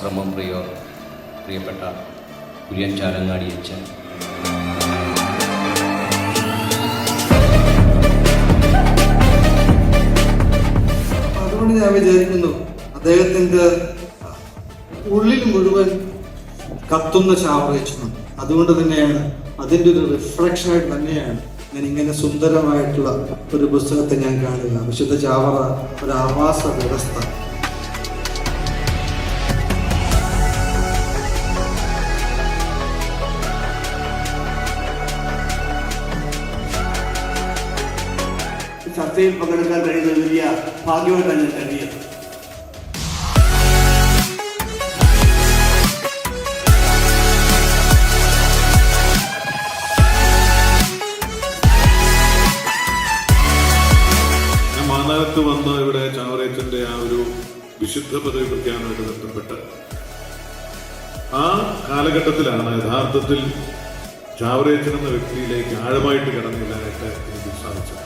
ഓർമ്മ പ്രിയ പ്രിയപ്പെട്ട കുര്യൻ ചാലങ്ങാടി അച്ഛൻ. അതുകൊണ്ട് ഞാൻ വിചാരിക്കുന്നു അദ്ദേഹത്തിന്റെ ഉള്ളിൽ മുഴുവൻ കത്തുന്ന ചാവറയിച്ചു അതുകൊണ്ട് തന്നെയാണ് അതിന്റെ ഒരു റിഫ്ലക്ഷൻ ആയിട്ട് തന്നെയാണ് ഞാൻ ഇങ്ങനെ സുന്ദരമായിട്ടുള്ള ഒരു പുസ്തകത്തെ ഞാൻ കാണുക. വിശുദ്ധ ചാവറ ഒരു ആവാസ വ്യവസ്ഥ. ചർച്ചയിൽ പങ്കെടുക്കാൻ കഴിയുന്ന വലിയ ഭാഗ്യമായിട്ടാണ് ഞാൻ മാന്നാനത്ത് വന്ന് ഇവിടെ ചാവറേച്ചന്റെ ആ ഒരു വിശുദ്ധ പദവി പ്രഖ്യാപനമായിട്ട് ബന്ധപ്പെട്ട് ആ കാലഘട്ടത്തിലാണ് യഥാർത്ഥത്തിൽ ചാവറേച്ചൻ എന്ന വ്യക്തിയിലേക്ക് ആഴമായിട്ട് കടന്നില്ലാനായിട്ട് എനിക്ക് സാധിച്ചത്.